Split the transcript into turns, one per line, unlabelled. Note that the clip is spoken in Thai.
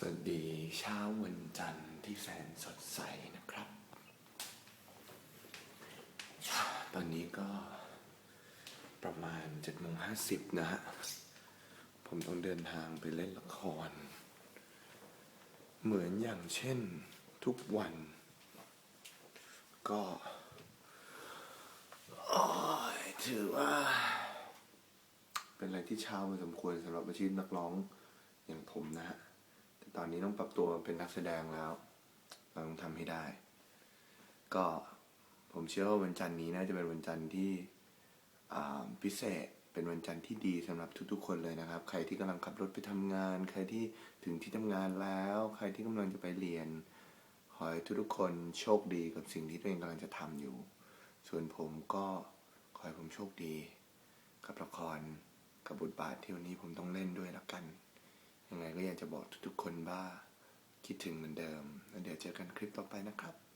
สวัสดีเช้าวันจันทร์ที่แสนสดใสนะครับ ตอนนี้ก็ประมาณ7จ็ดโมงห้าสิบนะฮะ ผมต้องเดินทางไปเล่นละคร เหมือนอย่างเช่นทุกวัน ก็ถือว่า เป็นอะไรที่เช้าพอสมควรสำหรับอาชีพนักร้องอย่างผมนะฮะ ตอนนี้ต้องปรับตัวเป็นนักแสดงแล้ว เราต้องทำให้ได้ ก็ผมเชื่อว่าวันจันทร์นี้น่าจะเป็นวันจันทร์ที่พิเศษเป็นวันจันทร์ที่ดีสำหรับทุกๆ คนเลยนะครับ ใครที่กำลังขับรถไปทำงาน ใครที่ถึงที่ทำงานแล้ว ใครที่กำลังจะไปเรียน ขอให้ทุกๆ คนโชคดีกับสิ่งที่ตัวเองกำลังจะทำอยู่ ส่วนผมก็ขอให้ผมโชคดี กับละครกับบทบาทที่วันนี้ผมต้องเล่นด้วยละกัน ยังไงก็อยากจะบอกทุกๆคนว่าคิดถึงเหมือนเดิมแล้วเดี๋ยวเจอกันคลิปต่อไปนะครับ